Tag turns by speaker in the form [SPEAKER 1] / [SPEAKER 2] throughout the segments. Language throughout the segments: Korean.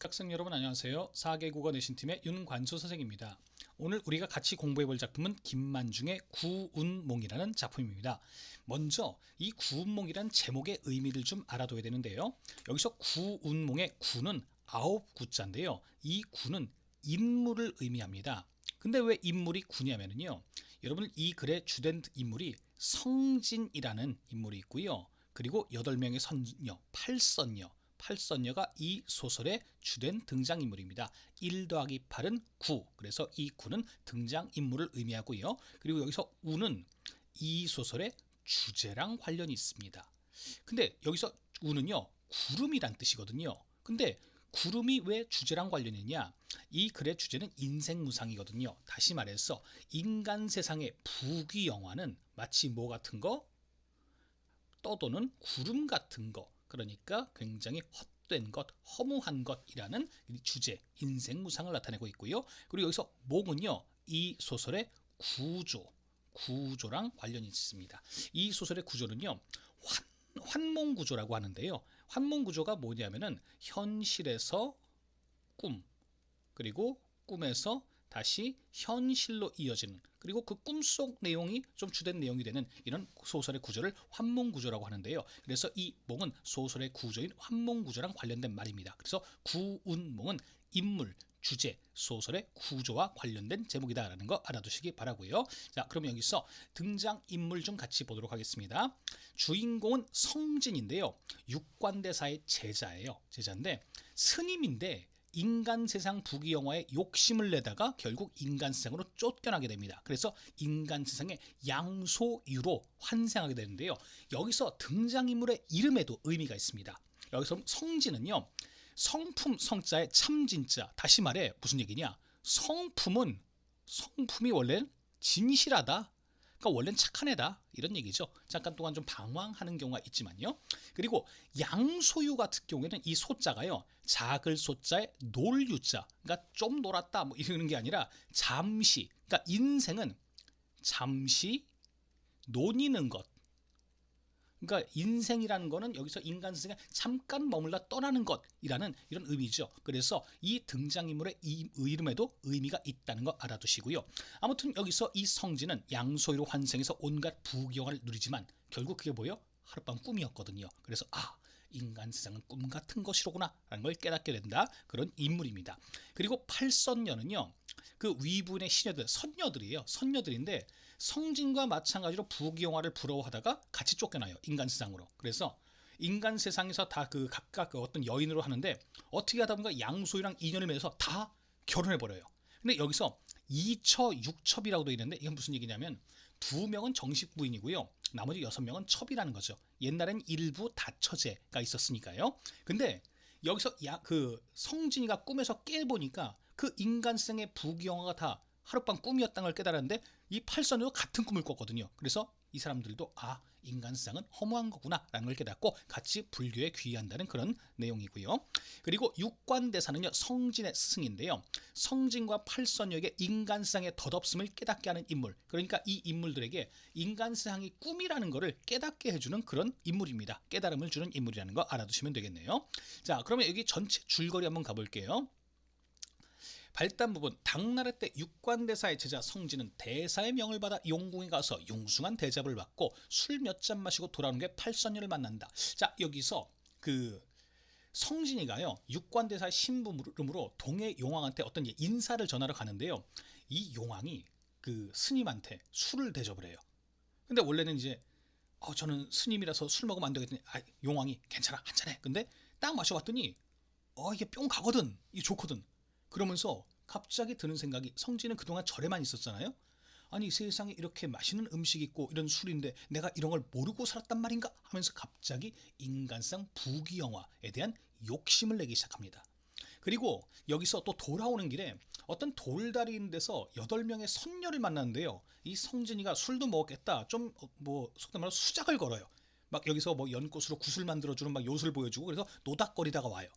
[SPEAKER 1] 학생 여러분 안녕하세요. 4개 국어 내신팀의 윤관수 선생입니다. 오늘 우리가 같이 공부해 볼 작품은 김만중의 구운몽이라는 작품입니다. 먼저 이 구운몽이란 제목의 의미를 좀 알아둬야 되는데요. 여기서 구운몽의 구는 아홉 구자인데요. 이 구는 인물을 의미합니다. 근데 왜 인물이 구냐면요. 여러분 이 글의 주된 인물이 성진이라는 인물이 있고요. 그리고 8명의 선녀, 팔선녀, 팔선녀가 이 소설의 주된 등장인물입니다. 1 더하기 8은 9. 그래서 이 9는 등장인물을 의미하고요. 그리고 여기서 우는 이 소설의 주제랑 관련이 있습니다. 근데 여기서 우는요. 구름이란 뜻이거든요. 근데 구름이 왜 주제랑 관련이 있냐? 이 글의 주제는 인생 무상이거든요. 다시 말해서 인간 세상의 부귀 영화는 마치 뭐 같은 거? 떠도는 구름 같은 거. 그러니까 굉장히 헛된 것, 허무한 것이라는 주제, 인생 무상을 나타내고 있고요. 그리고 여기서 목은요, 이 소설의 구조, 구조랑 관련이 있습니다. 이 소설의 구조는요, 환, 환몽 구조라고 하는데요. 환몽 구조가 뭐냐면은 현실에서 꿈, 그리고 꿈에서 다시 현실로 이어지는 그리고 그 꿈속 내용이 좀 주된 내용이 되는 이런 소설의 구조를 환몽 구조라고 하는데요. 그래서 이 몽은 소설의 구조인 환몽 구조랑 관련된 말입니다. 그래서 구운몽은 인물, 주제, 소설의 구조와 관련된 제목이다라는 거 알아두시기 바라고요. 자, 그럼 여기서 등장 인물 좀 같이 보도록 하겠습니다. 주인공은 성진인데요. 육관대사의 제자예요. 제자인데 스님인데 인간 세상 부귀 영화에 욕심을 내다가 결국 인간 세상으로 쫓겨나게 됩니다. 그래서 인간 세상의 양소유로 환생하게 되는데요. 여기서 등장인물의 이름에도 의미가 있습니다. 여기서 성진은요. 성품 성자의 참진자. 다시 말해 무슨 얘기냐? 성품은 성품이 원래 진실하다. 그러니까 원래는 착한 애다. 이런 얘기죠. 잠깐 동안 좀 방황하는 경우가 있지만요. 그리고 양소유 같은 경우에는 이 소자가요. 작을 소자에 놀유자, 그러니까 좀 놀았다. 뭐 이러는 게 아니라 잠시, 그러니까 인생은 잠시 노니는 것, 그러니까 인생이라는 거는 여기서 인간 세상에 잠깐 머물러 떠나는 것이라는 이런 의미죠. 그래서 이 등장인물의 이 이름에도 의미가 있다는 거 알아두시고요. 아무튼 여기서 이 성진은 양소위로 환생해서 온갖 부귀영화를 누리지만 결국 그게 뭐예요? 하룻밤 꿈이었거든요. 그래서 아 인간 세상은 꿈 같은 것이로구나 라는 걸 깨닫게 된다. 그런 인물입니다. 그리고 팔선녀는요. 그 위분의 시녀들, 선녀들이에요. 선녀들인데 성진과 마찬가지로 부귀영화를 부러워하다가 같이 쫓겨나요. 인간 세상으로. 그래서 인간 세상에서 다 그 각각 그 어떤 여인으로 하는데 어떻게 하다 보니까 양소이랑 인연을 맺어서 다 결혼해 버려요. 근데 여기서 이처 육첩이라고 되어 있는데 이건 무슨 얘기냐면 두 명은 정식 부인이고요. 나머지 여섯 명은 첩이라는 거죠. 옛날엔 일부 다처제가 있었으니까요. 근데 여기서 야, 그 성진이가 꿈에서 깨보니까 그 인간성의 부귀영화가 다 하룻밤 꿈이었다는 걸 깨달았는데 이 팔선으로 같은 꿈을 꿨거든요. 그래서 이 사람들도 아 인간상은 허무한 거구나라는 걸 깨닫고 같이 불교에 귀의한다는 그런 내용이고요. 그리고 육관대사는요 성진의 스승인데요. 성진과 팔선역의 인간상의 덧없음을 깨닫게 하는 인물. 그러니까 이 인물들에게 인간상이 꿈이라는 것을 깨닫게 해주는 그런 인물입니다. 깨달음을 주는 인물이라는 거 알아두시면 되겠네요. 자 그러면 여기 전체 줄거리 한번 가볼게요. 발단 부분 당나라 때 육관대사의 제자 성진은 대사의 명을 받아 용궁에 가서 융숭한 대접을 받고 술 몇 잔 마시고 돌아오는 게 팔선녀를 만난다. 자 여기서 그 성진이가요 육관대사의 신부름으로 동해 용왕한테 어떤 인사를 전하러 가는데요. 이 용왕이 그 스님한테 술을 대접을 해요. 근데 원래는 이제 어, 저는 스님이라서 술 먹으면 안 되겠더니 아, 용왕이 괜찮아 한 잔해. 근데 딱 마셔봤더니 어 이게 뿅 가거든. 이게 좋거든. 그러면서 갑자기 드는 생각이 성진은 그동안 절에만 있었잖아요. 아니 세상에 이렇게 맛있는 음식 있고 이런 술인데 내가 이런 걸 모르고 살았단 말인가 하면서 갑자기 인간상 부귀영화에 대한 욕심을 내기 시작합니다. 그리고 여기서 또 돌아오는 길에 어떤 돌다리 있는 데서 여덟 명의 선녀를 만났는데요. 이 성진이가 술도 먹겠다. 좀 뭐 속된 말로 수작을 걸어요. 막 여기서 뭐 연꽃으로 구슬 만들어주는 막 요술 보여주고 그래서 노닥거리다가 와요.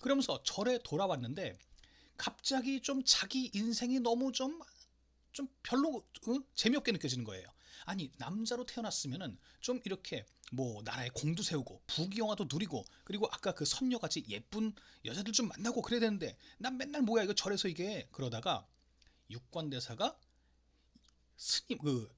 [SPEAKER 1] 그러면서 절에 돌아왔는데 갑자기 좀 자기 인생이 너무 좀, 좀 별로 응? 재미없게 느껴지는 거예요. 아니 남자로 태어났으면은 좀 이렇게 뭐 나라에 공도 세우고 부귀영화도 누리고 그리고 아까 그 선녀같이 예쁜 여자들 좀 만나고 그래야 되는데 난 맨날 뭐야 이거 절에서 이게 그러다가 육관대사가 스님 그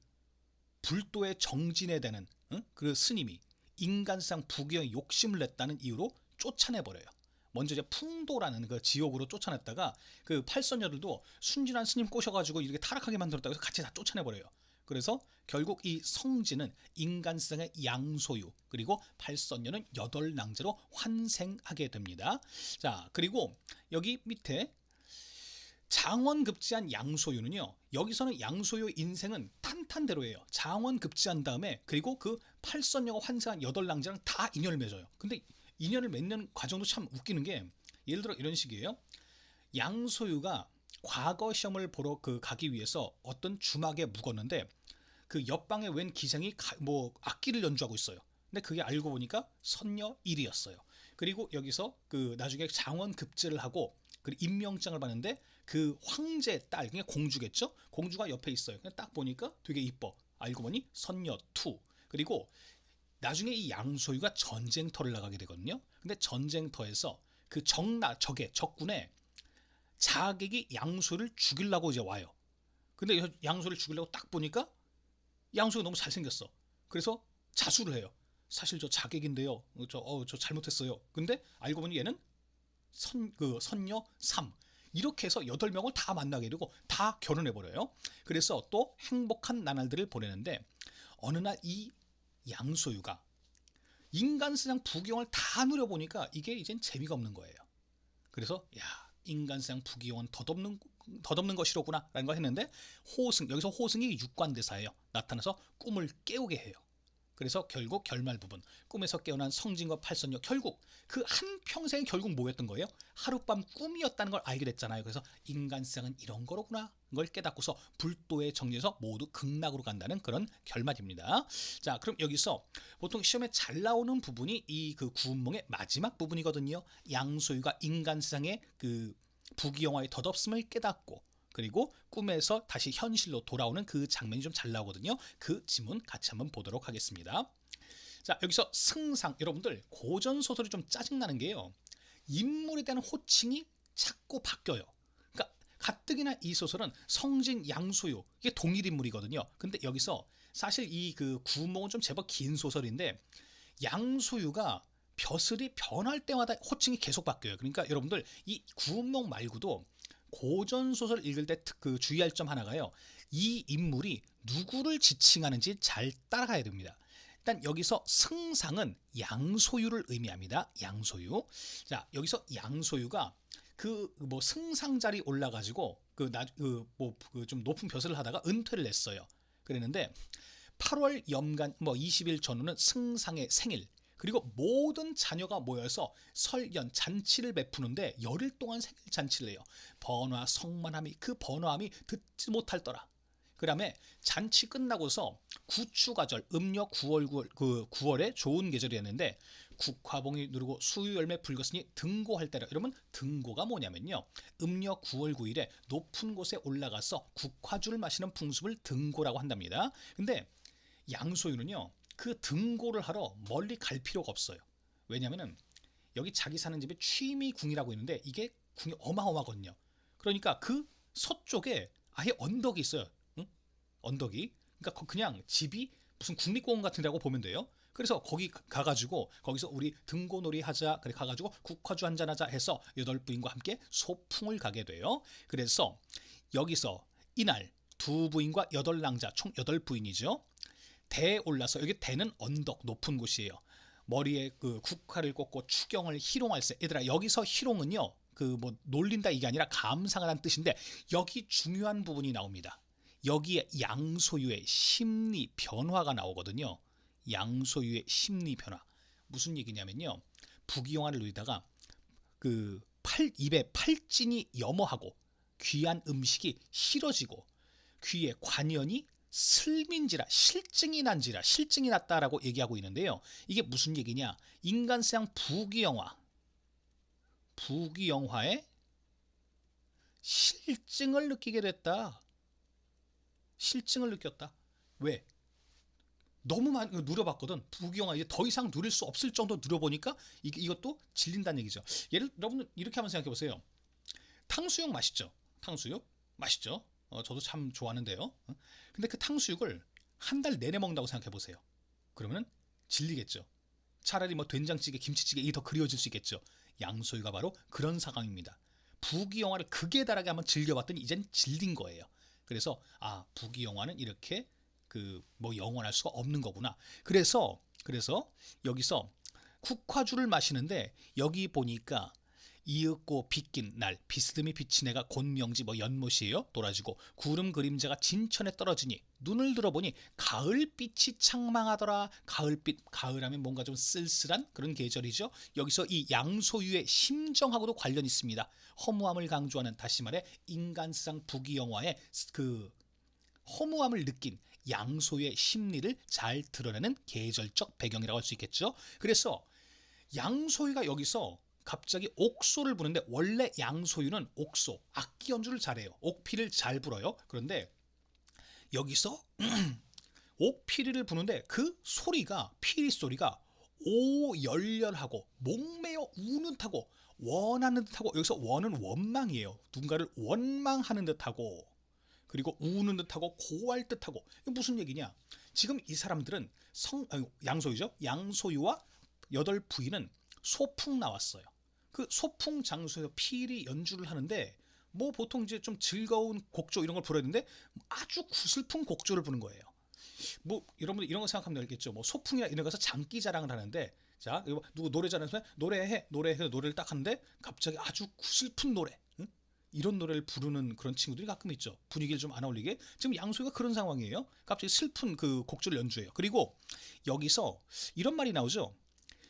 [SPEAKER 1] 불도의 정진에 되는 응? 그 스님이 인간상 부귀의 욕심을 냈다는 이유로 쫓아내 버려요. 먼저 이제 풍도라는 그 지옥으로 쫓아냈다가 그 팔선녀들도 순진한 스님 꼬셔가지고 이렇게 타락하게 만들었다고 해서 같이 다 쫓아내 버려요. 그래서 결국 이 성진은 인간성의 양소유 그리고 팔선녀는 여덟 낭제로 환생하게 됩니다. 자 그리고 여기 밑에 장원급제한 양소유는요. 여기서는 양소유 인생은 탄탄대로예요. 장원급제한 다음에 그리고 그 팔선녀가 환생한 여덟 낭제랑 다 인연을 맺어요. 근데 인연을 맺는 과정도 참 웃기는 게 예를 들어 이런 식이에요. 양소유가 과거 시험을 보러 그 가기 위해서 어떤 주막에 묵었는데 그 옆방에 웬 기생이 가, 뭐 악기를 연주하고 있어요. 근데 그게 알고 보니까 선녀 1이었어요. 그리고 여기서 그 나중에 장원 급제를 하고 그 임명장을 받는데 그 황제 딸, 그냥 공주겠죠? 공주가 옆에 있어요. 그냥 딱 보니까 되게 이뻐. 알고 보니 선녀 2. 그리고 나중에 이 양소유가 전쟁터를 나가게 되거든요. 근데 전쟁터에서 그 적나 적의 적군의 자객이 양소유를 죽이려고 이제 와요. 근데 양소유를 죽이려고 딱 보니까 양소유가 너무 잘생겼어. 그래서 자수를 해요. 사실 저 자객인데요. 저, 어, 저 잘못했어요. 근데 알고 보니 얘는 선, 그 선녀 3. 이렇게 해서 8명을 다 만나게 되고 다 결혼해 버려요. 그래서 또 행복한 나날들을 보내는데 어느 날 이 양소유가 인간 세상 부경을 다 누려보니까 이게 이젠 재미가 없는 거예요. 그래서 야 인간 세상 부경은 덧없는 덧없는 것이로구나 라는 걸 했는데 호승 여기서 호승이 육관대사예요. 나타나서 꿈을 깨우게 해요. 그래서 결국 결말 부분 꿈에서 깨어난 성진과 팔선녀 결국 그 한 평생 결국 뭐였던 거예요? 하룻밤 꿈이었다는 걸 알게 됐잖아요. 그래서 인간 세상은 이런 거로구나 걸 깨닫고서 불도의 정리에서 모두 극락으로 간다는 그런 결말입니다. 자, 그럼 여기서 보통 시험에 잘 나오는 부분이 이 그 구운몽의 마지막 부분이거든요. 양소유가 인간 세상의 그 부귀영화의 덧없음을 깨닫고 그리고 꿈에서 다시 현실로 돌아오는 그 장면이 좀 잘 나오거든요. 그 지문 같이 한번 보도록 하겠습니다. 자, 여기서 승상 여러분들 고전 소설이 좀 짜증나는 게요. 인물에 대한 호칭이 자꾸 바뀌어요. 가뜩이나 이 소설은 성진 양소유 이게 동일 인물이거든요. 근데 여기서 사실 이 그 구몽은 좀 제법 긴 소설인데 양소유가 벼슬이 변할 때마다 호칭이 계속 바뀌어요. 그러니까 여러분들 이 구운몽 말고도 고전 소설 읽을 때 그 주의할 점 하나가요. 이 인물이 누구를 지칭하는지 잘 따라가야 됩니다. 일단 여기서 승상은 양소유를 의미합니다. 양소유. 자, 여기서 양소유가 그 뭐 승상 자리 올라가지고 그나그뭐 좀 높은 벼슬을 하다가 은퇴를 했어요. 그랬는데 8월 염간 뭐 20일 전후는 승상의 생일 그리고 모든 자녀가 모여서 설연 잔치를 베푸는데 열흘 동안 생일 잔치를 해요. 번화 성만함이 그 번화함이 듣지 못할 더라. 그다음에 잔치 끝나고서 구추가절 음력 9월 9월 그 9월에 좋은 계절이었는데 국화봉이 누르고 수유 열매 붉었으니 등고할 때라. 이러면 등고가 뭐냐면요. 음력 9월 9일에 높은 곳에 올라가서 국화주를 마시는 풍습을 등고라고 한답니다. 근데 양소유는요. 그 등고를 하러 멀리 갈 필요가 없어요. 왜냐면은 여기 자기 사는 집에 취미궁이라고 있는데 이게 궁이 어마어마거든요. 그러니까 그 서쪽에 아예 언덕이 있어요. 응? 언덕이. 그러니까 그냥 집이 무슨 국립공원 같은 데라고 보면 돼요. 그래서 거기 가가지고 거기서 우리 등고놀이 하자 그래 가가지고 국화주 한잔 하자 해서 여덟 부인과 함께 소풍을 가게 돼요. 그래서 여기서 이날 두 부인과 여덟 낭자 총 여덟 부인이죠. 대에 올라서 여기 대는 언덕 높은 곳이에요. 머리에 그 국화를 꽂고 추경을 희롱할 때 얘들아 여기서 희롱은요 그 뭐 놀린다 이게 아니라 감상하라는 뜻인데 여기 중요한 부분이 나옵니다. 여기에 양소유의 심리 변화가 나오거든요. 양소유의 심리 변화 무슨 얘기냐면요 부귀영화를 누리다가 그 팔 입에 팔진이 염어하고 귀한 음식이 싫어지고 귀에 관연이 슬민지라 실증이 난지라 실증이 났다라고 얘기하고 있는데요. 이게 무슨 얘기냐? 인간세상 부귀영화 부귀영화의 실증을 느끼게 됐다. 실증을 느꼈다. 왜? 너무 많이 누려봤거든. 부귀영화 이제 더 이상 누릴 수 없을 정도 누려보니까 이, 이것도 질린다는 얘기죠. 예를 여러분 이렇게 한번 생각해 보세요. 탕수육 맛있죠. 탕수육 맛있죠. 어, 저도 참 좋아하는데요. 어? 근데 그 탕수육을 한 달 내내 먹는다고 생각해 보세요. 그러면 질리겠죠. 차라리 뭐 된장찌개, 김치찌개 이게 더 그리워질 수 있겠죠. 양소유가 바로 그런 상황입니다. 부귀 영화를 극에 달하게 한번 즐겨봤더니 이젠 질린 거예요. 그래서 아 부귀 영화는 이렇게 그 뭐 영원할 수가 없는 거구나. 그래서 그래서 여기서 국화주를 마시는데 여기 보니까 이윽고 빗긴 날 비스듬히 비친 해가 곤명지 뭐 연못이에요? 도라지고 구름 그림자가 진천에 떨어지니 눈을 들어보니 가을빛이 창망하더라. 가을빛 가을하면 뭔가 좀 쓸쓸한 그런 계절이죠. 여기서 이 양소유의 심정하고도 관련 있습니다. 허무함을 강조하는 다시 말해 인간상 부귀영화의 그 허무함을 느낀 양소유의 심리를 잘 드러내는 계절적 배경이라고 할 수 있겠죠 그래서 양소유가 여기서 갑자기 옥소를 부는데 원래 양소유는 옥소, 악기 연주를 잘해요. 옥피를 잘 불어요. 그런데 여기서 옥피리를 부는데 그 소리가 피리 소리가 오열렬하고 목매어 우는 듯하고 원하는 듯하고 여기서 원은 원망이에요. 누군가를 원망하는 듯하고 그리고 우는 듯하고 고할 듯하고 이게 무슨 얘기냐? 지금 이 사람들은 성 아니, 양소유죠. 양소유와 여덟 부인은 소풍 나왔어요. 그 소풍 장소에서 필히 연주를 하는데 뭐 보통 이제 좀 즐거운 곡조 이런 걸 되는데 아주 구슬픈 곡조를 부는 거예요. 뭐 여러분들 이런 거 생각하면 알겠죠. 뭐 소풍이나 이런 거서 장기 자랑을 하는데 자 이거 누구 노래 잘하는 노래해 노래해 노래를 딱 하는데 갑자기 아주 구슬픈 노래 응? 이런 노래를 부르는 그런 친구들이 가끔 있죠. 분위기를 좀 안 어울리게 지금 양소희가 그런 상황이에요. 갑자기 슬픈 그 곡조를 연주해요. 그리고 여기서 이런 말이 나오죠.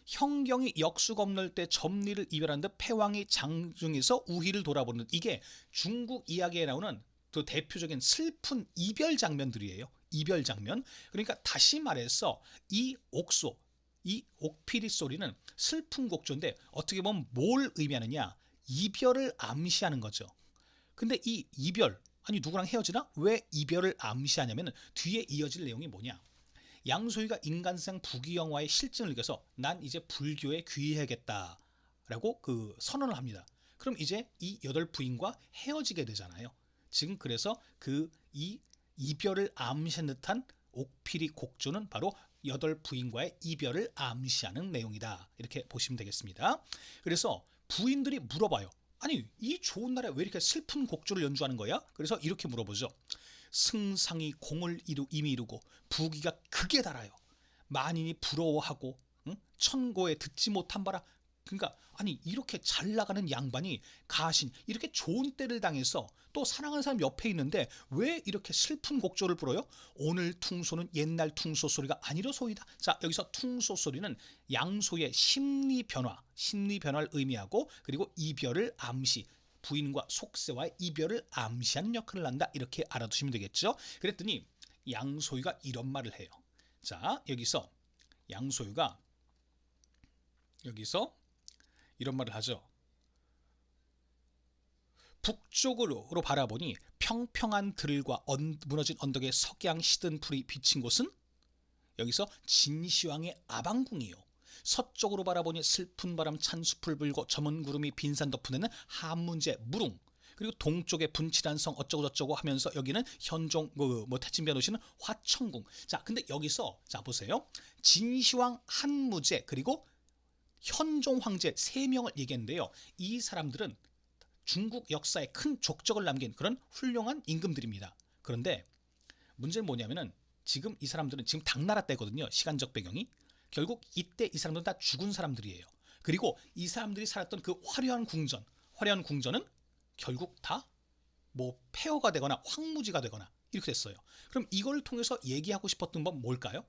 [SPEAKER 1] 형경이 역수 겁널 때 점리를 이별한 듯 패왕이 장중에서 우희를 돌아보는 이게 중국 이야기에 나오는 그 대표적인 슬픈 이별 장면들이에요. 이별 장면. 그러니까 다시 말해서 이 옥소, 이 옥피리 소리는 슬픈 곡조인데 어떻게 보면 뭘 의미하느냐? 이별을 암시하는 거죠. 근데 이 이별 아니 누구랑 헤어지나? 왜 이별을 암시하냐면 뒤에 이어질 내용이 뭐냐? 양소희가 인간상 부귀영화의 실증을 느껴서 난 이제 불교에 귀해야겠다라고 그 선언을 합니다. 그럼 이제 이 여덟 부인과 헤어지게 되잖아요. 지금 그래서 그 이 이별을 암시한 듯한 옥피리 곡조는 바로 여덟 부인과의 이별을 암시하는 내용이다. 이렇게 보시면 되겠습니다. 그래서 부인들이 물어봐요. 아니 이 좋은 날에 왜 이렇게 슬픈 곡조를 연주하는 거야? 그래서 이렇게 물어보죠. 승상이 공을 이루, 이미 이루고 부귀가 극에 달아요. 만인이 부러워하고 응? 천고에 듣지 못한 바라 그러니까 아니 이렇게 잘 나가는 양반이 가신 이렇게 좋은 때를 당해서 또 사랑하는 사람 옆에 있는데 왜 이렇게 슬픈 곡조를 불어요? 오늘 퉁소는 옛날 퉁소 소리가 아니로소이다. 자 여기서 퉁소 소리는 양소의 심리 변화, 심리 변화를 의미하고 그리고 이별을 암시, 부인과 속세와의 이별을 암시한 역할을 한다. 이렇게 알아두시면 되겠죠. 그랬더니 양소유가 이런 말을 해요. 자, 여기서 양소유가 여기서 이런 말을 하죠. 북쪽으로 바라보니 평평한 들과 언, 무너진 언덕에 석양 시든 풀이 비친 곳은 여기서 진시황의 아방궁이요. 서쪽으로 바라보니 슬픈 바람 찬 숲을 불고 저먼 구름이 빈산 덮으는 한문제 무릉 그리고 동쪽에 분칠한 성 어쩌고 저쩌고 하면서 여기는 현종 뭐, 뭐 태진 변호시는 화천궁 자 근데 여기서 자 보세요 진시황 한무제 그리고 현종 황제 세 명을 얘기했는데요 이 사람들은 중국 역사에 큰 족적을 남긴 그런 훌륭한 임금들입니다 그런데 문제는 뭐냐면은 지금 이 사람들은 지금 당나라 때거든요 시간적 배경이 결국 이때 이 사람들은 다 죽은 사람들이에요. 그리고 이 사람들이 살았던 그 화려한 궁전, 화려한 궁전은 결국 다 뭐 폐허가 되거나 황무지가 되거나 이렇게 됐어요. 그럼 이걸 통해서 얘기하고 싶었던 건 뭘까요?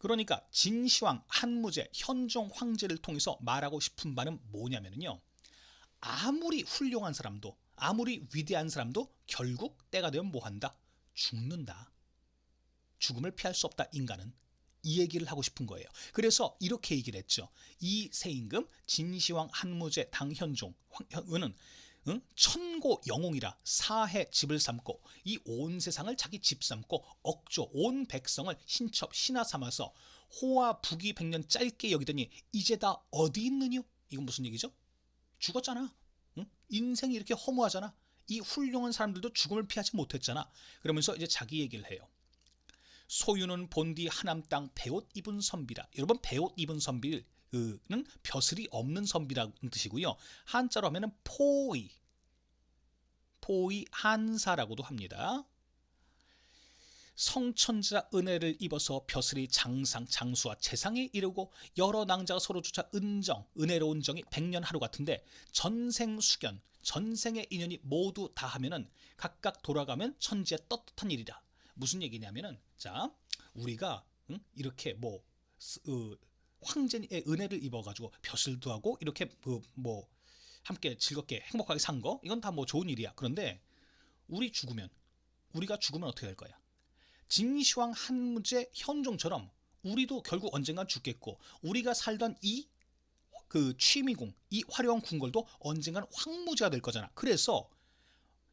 [SPEAKER 1] 그러니까 진시황, 한무제, 현종 황제를 통해서 말하고 싶은 바는 뭐냐면요. 아무리 훌륭한 사람도, 아무리 위대한 사람도 결국 때가 되면 뭐한다? 죽는다. 죽음을 피할 수 없다, 인간은. 이 얘기를 하고 싶은 거예요. 그래서 이렇게 얘기를 했죠. 이 세임금 진시황 한무제 당현종 은 응? 천고 영웅이라 사해 집을 삼고 이 온 세상을 자기 집 삼고 억조 온 백성을 신첩 신하 삼아서 호와 북이 백년 짧게 여기더니 이제 다 어디 있느뇨? 이건 무슨 얘기죠? 죽었잖아. 응? 인생이 이렇게 허무하잖아. 이 훌륭한 사람들도 죽음을 피하지 못했잖아. 그러면서 이제 자기 얘기를 해요. 소유는 본디 하남 땅 배옷 입은 선비라. 여러분 배옷 입은 선비 는 벼슬이 없는 선비라는 뜻이고요. 한자로 하면은 포의, 포의 한사라고도 합니다. 성천자 은혜를 입어서 벼슬이 장상 장수와 재상에 이르고 여러 낭자가 서로 주차 은정 은혜로운 정이 백년 하루 같은데 전생 수견 전생의 인연이 모두 다 하면은 각각 돌아가면 천지의 떳떳한 일이다. 무슨 얘기냐면은 자 우리가 응? 이렇게 뭐 어, 황제의 은혜를 입어가지고 벼슬도 하고 이렇게 그, 뭐 함께 즐겁게 행복하게 산 거 이건 다 뭐 좋은 일이야. 그런데 우리 죽으면 우리가 죽으면 어떻게 될 거야? 진시황 한무제 현종처럼 우리도 결국 언젠간 죽겠고 우리가 살던 이 그 취미궁 이 화려한 궁궐도 언젠간 황무지가 될 거잖아. 그래서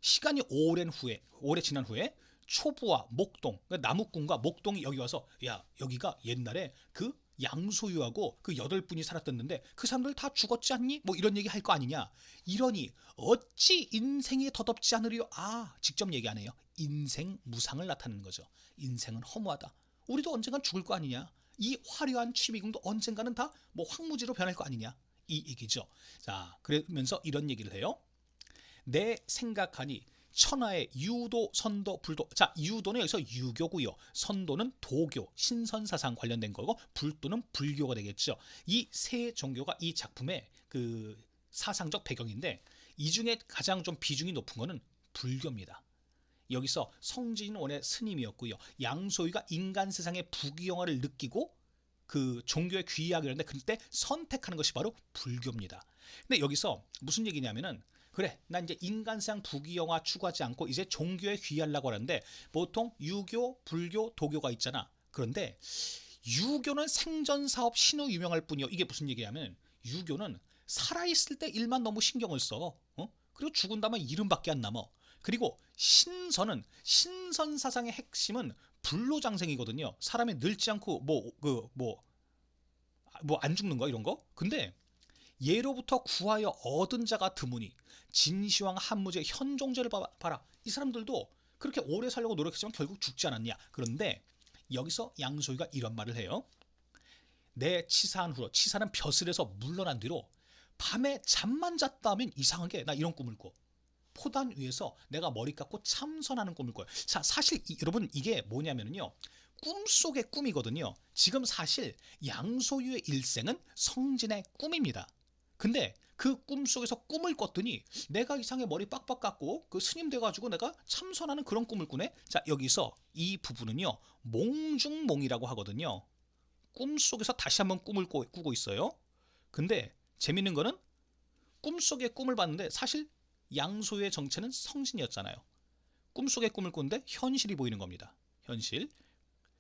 [SPEAKER 1] 시간이 오랜 후에 오래 지난 후에 초부와 목동 그러니까 남욱궁과 목동이 여기 와서 야 여기가 옛날에 그 양소유하고 그 여덟 분이 살았었는데 그 사람들 다 죽었지 않니? 뭐 이런 얘기 할 거 아니냐? 이러니 어찌 인생이 더덥지 않으리요? 아 직접 얘기 안 해요. 인생 무상을 나타내는 거죠. 인생은 허무하다. 우리도 언젠간 죽을 거 아니냐? 이 화려한 취미금도 언젠가는 다 뭐 황무지로 변할 거 아니냐? 이 얘기죠. 자 그러면서 이런 얘기를 해요. 내 생각하니 천하의 유도, 선도, 불도. 자, 유도는 여기서 유교고요. 선도는 도교, 신선사상 관련된 거고 불도는 불교가 되겠죠. 이 세 종교가 이 작품의 그 사상적 배경인데 이 중에 가장 좀 비중이 높은 거는 불교입니다. 여기서 성진은 원래 스님이었고요. 양소희가 인간 세상의 부귀영화를 느끼고 그 종교에 귀의하게 되는데 그때 선택하는 것이 바로 불교입니다. 근데 여기서 무슨 얘기냐면은 그래 난 이제 인간상 부귀영화 추구하지 않고 이제 종교에 귀하려고 하는데 보통 유교, 불교, 도교가 있잖아. 그런데 유교는 생전 사업 신우 유명할 뿐이요. 이게 무슨 얘기냐면 유교는 살아있을 때 일만 너무 신경을 써. 어? 그리고 죽은 다음에 이름밖에 안 남어. 그리고 신선은 신선 사상의 핵심은 불로장생이거든요. 사람이 늙지 않고 뭐 그 뭐 뭐안 죽는 거 이런 거. 근데 예로부터 구하여 얻은 자가 드무니 진시황 한무제 현종제를 봐라. 이 사람들도 그렇게 오래 살려고 노력했지만 결국 죽지 않았냐. 그런데 여기서 양소희가 이런 말을 해요. 내 치사한 후로 치사는 벼슬에서 물러난 뒤로 밤에 잠만 잤다 하면 이상하게 나 이런 꿈을 꿔. 포단 위에서 내가 머리 깎고 참선하는 꿈을 꿔요. 자, 사실 이, 여러분 이게 뭐냐면요. 꿈속의 꿈이거든요. 지금 사실 양소유의 일생은 성진의 꿈입니다. 근데 그 꿈속에서 꿈을 꿨더니 내가 이상하게 머리 빡빡 깎고 그 스님 돼가지고 내가 참선하는 그런 꿈을 꾸네. 자 여기서 이 부분은요 몽중몽이라고 하거든요. 꿈속에서 다시 한번 꿈을 꾸고 있어요. 근데 재밌는 거는 꿈속에 꿈을 봤는데 사실 양소의 정체는 성신이었잖아요. 꿈속에 꿈을 꾼데 현실이 보이는 겁니다. 현실.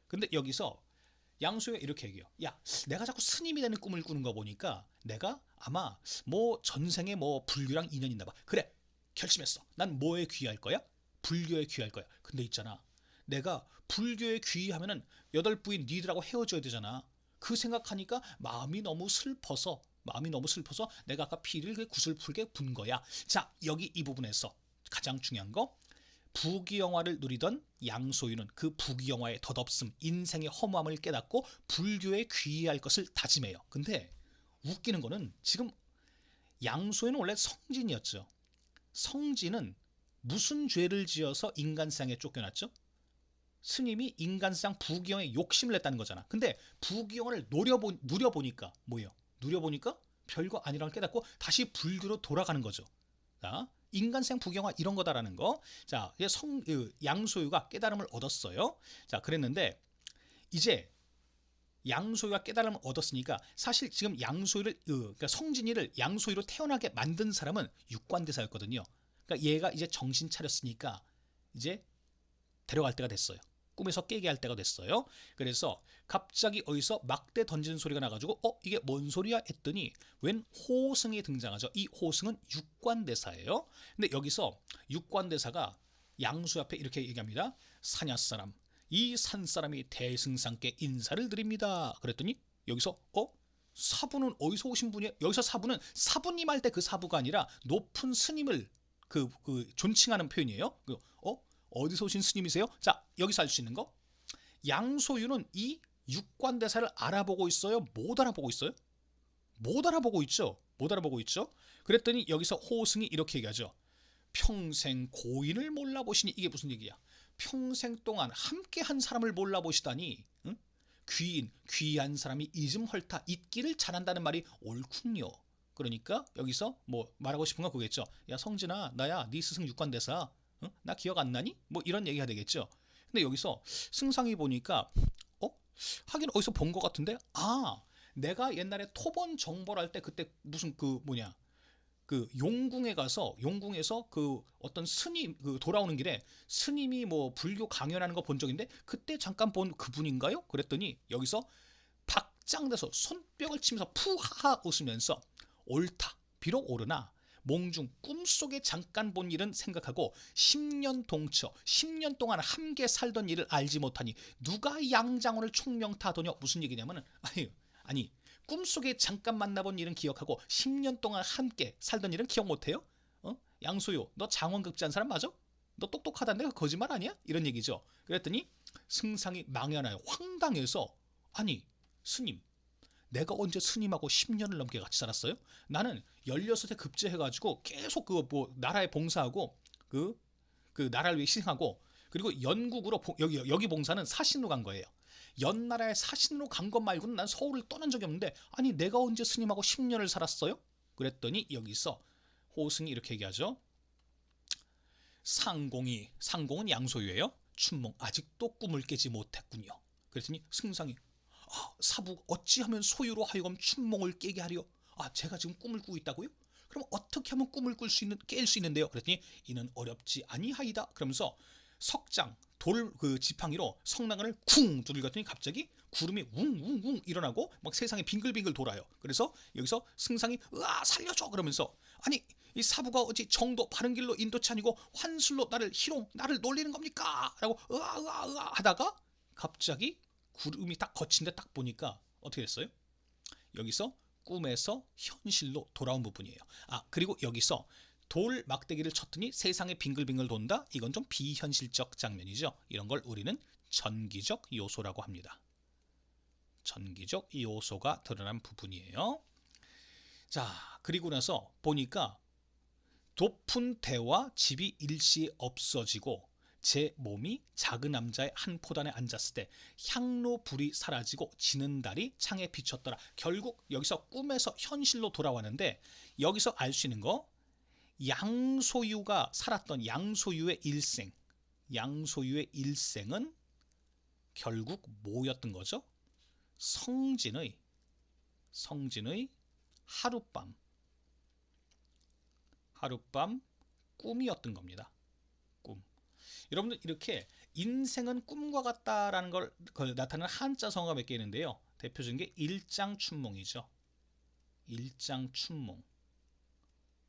[SPEAKER 1] 근데 여기서 양수가 이렇게 얘기해요. 야, 내가 자꾸 스님이 되는 꿈을 꾸는 거 보니까 내가 아마 뭐 전생에 뭐 불교랑 인연 있나 봐. 그래, 결심했어. 난 뭐에 귀할 거야? 불교에 귀할 거야. 근데 있잖아. 내가 불교에 귀하면은 여덟 부인 니들하고 헤어져야 되잖아. 그 생각하니까 마음이 너무 슬퍼서 마음이 너무 슬퍼서 내가 아까 피를 그 구슬풀게 분 거야. 자, 여기 이 부분에서 가장 중요한 거 부귀영화를 누리던 양소유는 그 부귀영화의 덧없음, 인생의 허무함을 깨닫고 불교에 귀의할 것을 다짐해요. 근데 웃기는 거는 지금 양소유는 원래 성진이었죠. 성진은 무슨 죄를 지어서 인간상에 쫓겨났죠? 스님이 인간상 부귀영에 욕심을 냈다는 거잖아. 근데 부귀영화를 노려보, 누려보니까 뭐예요? 누려보니까 별거 아니라는 깨닫고 다시 불교로 돌아가는 거죠. 자, 인간생 부경화 이런 거다라는 거. 자, 성그 양소유가 깨달음을 얻었어요. 자, 그랬는데 이제 양소유가 깨달음을 얻었으니까 사실 지금 양소유를 그러니까 성진이를 양소유로 태어나게 만든 사람은 육관대사였거든요. 그러니까 얘가 이제 정신 차렸으니까 이제 데려갈 때가 됐어요. 꿈에서 깨게 할 때가 됐어요. 그래서 갑자기 어디서 막대 던지는 소리가 나가지고 어 이게 뭔 소리야 했더니 웬 호승이 등장하죠. 이 호승은 육관대사예요. 근데 여기서 육관대사가 양수 앞에 이렇게 얘기합니다. 사냐 사람 이 산 사람이 대승상께 인사를 드립니다. 그랬더니 여기서 어 사부는 어디서 오신 분이에요? 여기서 사부는 사부님 할 때 그 사부가 아니라 높은 스님을 그, 그 존칭하는 표현이에요. 그, 어 어디서 오신 스님이세요? 자 여기서 알 수 있는 거 양소유는 이 육관대사를 알아보고 있어요? 못 알아보고 있어요? 못 알아보고 있죠. 못 알아보고 있죠. 그랬더니 여기서 호승이 이렇게 얘기하죠. 평생 고인을 몰라보시니 이게 무슨 얘기야? 평생 동안 함께 한 사람을 몰라보시다니 응? 귀인, 귀한 사람이 잊음 헐타 잊기를 잘한다는 말이 옳군요. 그러니까 여기서 뭐 말하고 싶은 건 그거겠죠. 야 성진아 나야 네 스승 육관대사 응? 나 기억 안 나니? 뭐 이런 얘기가 되겠죠. 근데 여기서 승상이 보니까 어? 하긴 어디서 본 것 같은데 아 내가 옛날에 토번 정벌 할 때 그때 무슨 그 뭐냐 그 용궁에 가서 용궁에서 그 어떤 스님 그 돌아오는 길에 스님이 뭐 불교 강연하는 거 본 적인데 그때 잠깐 본 그분인가요? 그랬더니 여기서 박장대서 손뼉을 치면서 푸하하 웃으면서 옳다 비록 옳으나 몽중 꿈속에 잠깐 본 일은 생각하고 10년 동처 10년 동안 함께 살던 일을 알지 못하니 누가 양장원을 총명타하더냐 무슨 얘기냐면은 아니 아니 꿈속에 잠깐 만나본 일은 기억하고 10년 동안 함께 살던 일은 기억 못해요? 어? 양소요 너 장원극지한 사람 맞아? 너 똑똑하다는 데가 거짓말 아니야? 이런 얘기죠. 그랬더니 승상이 망연하여 황당해서 아니 스님 내가 언제 스님하고 10년을 넘게 같이 살았어요? 나는 16에 급제해가지고 계속 그 뭐 나라에 봉사하고 그, 그 나라를 위해 희생하고 그리고 연국으로 봉- 여기, 여기 봉사는 사신으로 간 거예요. 연나라에 사신으로 간 것 말고는 난 서울을 떠난 적이 없는데 아니 내가 언제 스님하고 10년을 살았어요? 그랬더니 여기서 호승이 이렇게 얘기하죠. 상공이 상공은 양소유예요. 춘몽 아직도 꿈을 깨지 못했군요. 그랬더니 승상이 아, 사부 어찌하면 소유로 하여금 춘몽을 깨게 하려? 아 제가 지금 꿈을 꾸고 있다고요? 그럼 어떻게 하면 꿈을 꿀 수 있는 깰 수 있는데요? 그랬더니 이는 어렵지 아니하이다. 그러면서 석장 돌 그 지팡이로 성당을 쿵 두들겼더니 갑자기 구름이 웅웅웅 일어나고 막 세상에 빙글빙글 돌아요. 그래서 여기서 승상이 으아 살려줘 그러면서 아니 이 사부가 어찌 정도 바른 길로 인도치 아니고 환술로 나를 희롱 나를 놀리는 겁니까? 라고 으아 으아 으아 하다가 갑자기 구름이 딱 거친데 딱 보니까 어떻게 됐어요? 여기서 꿈에서 현실로 돌아온 부분이에요. 아 그리고 여기서 돌 막대기를 쳤더니 세상에 빙글빙글 돈다. 이건 좀 비현실적 장면이죠. 이런 걸 우리는 전기적 요소라고 합니다. 전기적 요소가 드러난 부분이에요. 자 그리고 나서 보니까 높은 대와 집이 일시에 없어지고 제 몸이 작은 남자의 한 포단에 앉았을 때 향로 불이 사라지고 지는 달이 창에 비쳤더라. 결국 여기서 꿈에서 현실로 돌아왔는데 여기서 알 수 있는 거 양소유가 살았던 양소유의 일생, 양소유의 일생은 결국 뭐였던 거죠? 성진의 성진의 하룻밤 하룻밤 꿈이었던 겁니다. 꿈. 여러분들 이렇게 인생은 꿈과 같다라는 걸, 걸 나타내는 한자 성어가 몇 개 있는데요. 대표적인 게 일장춘몽이죠. 일장춘몽.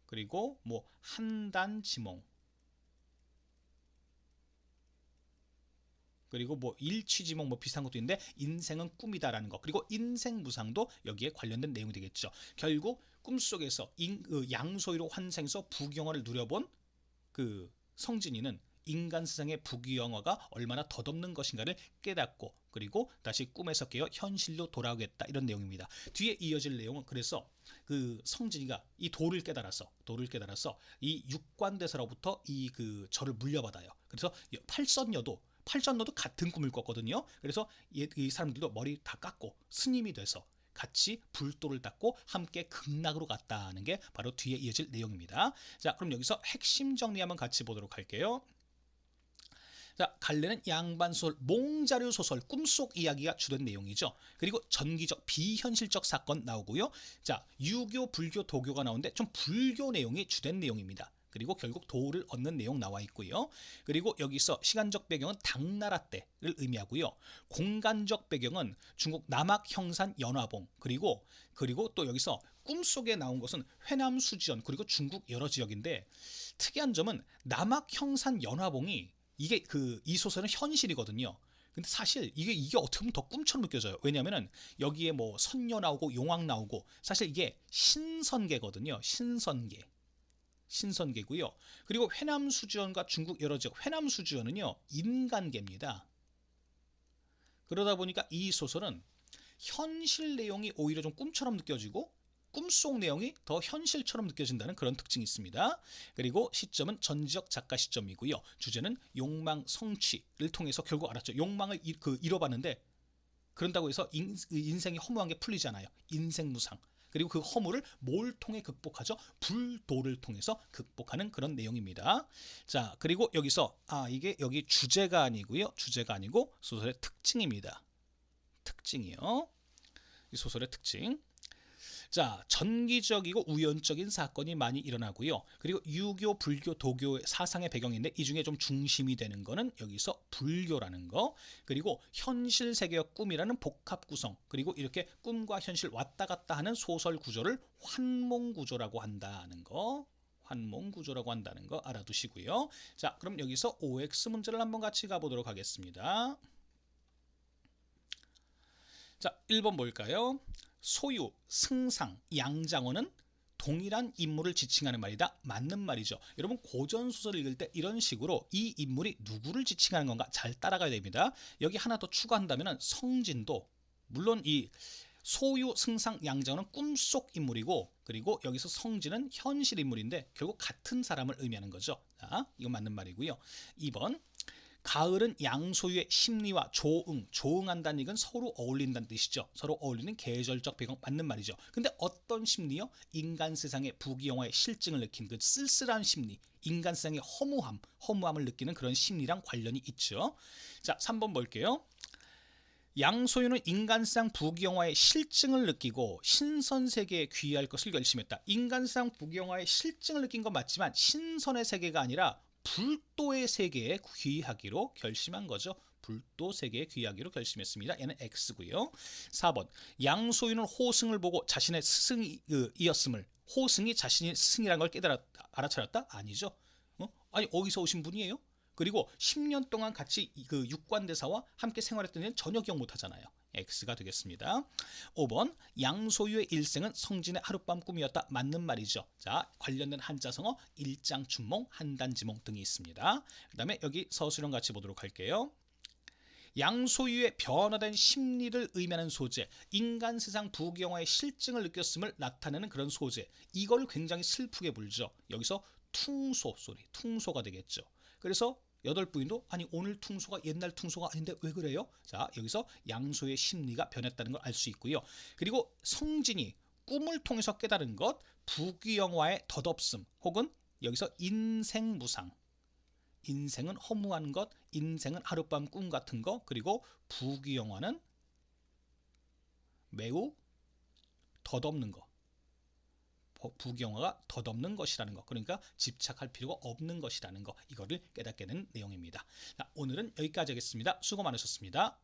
[SPEAKER 1] 그리고 뭐 한단 지몽. 그리고 뭐 일취지몽 뭐 비슷한 것도 있는데 인생은 꿈이다라는 거. 그리고 인생 무상도 여기에 관련된 내용이 되겠죠. 결국 꿈속에서 인, 그 양소위로 환생해서 부경화를 누려본 그 성진이는 인간 세상의 부귀영화가 얼마나 덧없는 것인가를 깨닫고 그리고 다시 꿈에서 깨어 현실로 돌아오겠다 이런 내용입니다. 뒤에 이어질 내용은 그래서 그 성진이가 이 도를 깨달아서 도를 깨달아서 이 육관대사로부터 이 그 절을 물려받아요. 그래서 팔선녀도 팔선녀도 같은 꿈을 꿨거든요. 그래서 이, 이 사람들도 머리 다 깎고 스님이 돼서 같이 불도를 닦고 함께 극락으로 갔다는 게 바로 뒤에 이어질 내용입니다. 자, 그럼 여기서 핵심 정리 한번 같이 보도록 할게요. 자, 갈래는 양반 소설, 몽자료 소설, 꿈속 이야기가 주된 내용이죠. 그리고 전기적, 비현실적 사건 나오고요. 자, 유교, 불교, 도교가 나오는데 좀 불교 내용이 주된 내용입니다. 그리고 결국 도를 얻는 내용 나와 있고요. 그리고 여기서 시간적 배경은 당나라 때를 의미하고요. 공간적 배경은 중국 남학 형산 연화봉 그리고 그리고 또 여기서 꿈속에 나온 것은 회남 수지연 그리고 중국 여러 지역인데 특이한 점은 남학 형산 연화봉이 이게 그 이 소설은 현실이거든요. 근데 사실 이게 이게 어떻게 보면 더 꿈처럼 느껴져요. 왜냐면은 여기에 뭐 선녀 나오고 용왕 나오고 사실 이게 신선계거든요. 신선계. 신선계고요. 그리고 회남 수지원과 중국 여러 지역 회남 수지원은요. 인간계입니다. 그러다 보니까 이 소설은 현실 내용이 오히려 좀 꿈처럼 느껴지고 꿈속 내용이 더 현실처럼 느껴진다는 그런 특징이 있습니다. 그리고 시점은 전지적 작가 시점이고요. 주제는 욕망 성취를 통해서 결국 알았죠. 욕망을 이, 그 잃어봤는데 그런다고 해서 인, 인생이 허무한 게 풀리잖아요. 인생 무상. 그리고 그 허물을 뭘 통해 극복하죠? 불도를 통해서 극복하는 그런 내용입니다. 자, 그리고 여기서 아 이게 여기 주제가 아니고요. 주제가 아니고 소설의 특징입니다. 특징이요. 이 소설의 특징. 자, 전기적이고 우연적인 사건이 많이 일어나고요. 그리고 유교, 불교, 도교 사상의 배경인데 이 중에 좀 중심이 되는 거는 여기서 불교라는 거. 그리고 현실 세계와 꿈이라는 복합 구성. 그리고 이렇게 꿈과 현실 왔다 갔다 하는 소설 구조를 환몽 구조라고 한다는 거. 환몽 구조라고 한다는 거 알아두시고요. 자, 그럼 여기서 OX 문제를 한번 같이 가보도록 하겠습니다. 자, 1번 볼까요? 소유, 승상, 양장어는 동일한 인물을 지칭하는 말이다. 맞는 말이죠. 여러분 고전 소설을 읽을 때 이런 식으로 이 인물이 누구를 지칭하는 건가 잘 따라가야 됩니다. 여기 하나 더 추가한다면 성진도 물론 이 소유, 승상, 양장어는 꿈속 인물이고 그리고 여기서 성진은 현실 인물인데 결국 같은 사람을 의미하는 거죠. 자, 이거 맞는 말이고요. 2번 가을은 양소유의 심리와 조응, 조응한다는 얘기는 서로 어울린다는 뜻이죠. 서로 어울리는 계절적 배경 맞는 말이죠. 근데 어떤 심리요? 인간 세상의 부귀영화의 실증을 느낀 그 쓸쓸한 심리, 인간 세상의 허무함, 허무함을 느끼는 그런 심리랑 관련이 있죠. 자, 3번 볼게요. 양소유는 인간상 부귀영화의 실증을 느끼고 신선 세계에 귀할 것을 결심했다. 인간상 부귀영화의 실증을 느낀 건 맞지만 신선의 세계가 아니라 불도의 세계에 귀하기로 결심한 거죠. 불도 세계에 귀하기로 결심했습니다. 얘는 X고요. 4번 양소유는 호승을 보고 자신의 스승이었음을 호승이 자신이 스승이라는 걸 깨달아 알아차렸다? 아니죠. 어? 아니 어디서 오신 분이에요? 그리고 10년 동안 같이 그 육관대사와 함께 생활했던 애 전혀 기억 못하잖아요. X가 되겠습니다. 5번 양소유의 일생은 성진의 하룻밤 꿈이었다. 맞는 말이죠. 자 관련된 한자성어 일장춘몽, 한단지몽 등이 있습니다. 그 다음에 여기 서술형 같이 보도록 할게요. 양소유의 변화된 심리를 의미하는 소재, 인간 세상 부경화의 실증을 느꼈음을 나타내는 그런 소재. 이걸 굉장히 슬프게 불죠. 여기서 퉁소 소리, 퉁소가 되겠죠. 그래서 여덟 부인도 아니 오늘 퉁소가 옛날 퉁소가 아닌데 왜 그래요? 자 여기서 양소의 심리가 변했다는 걸 알 수 있고요. 그리고 성진이 꿈을 통해서 깨달은 것 부귀영화의 덧없음 혹은 여기서 인생무상 인생은 허무한 것 인생은 하룻밤 꿈 같은 거 그리고 부귀영화는 매우 덧없는 거 부경화가 덧없는 것이라는 것 그러니까 집착할 필요가 없는 것이라는 것 이거를 깨닫게 되는 내용입니다. 자, 오늘은 여기까지 하겠습니다. 수고 많으셨습니다.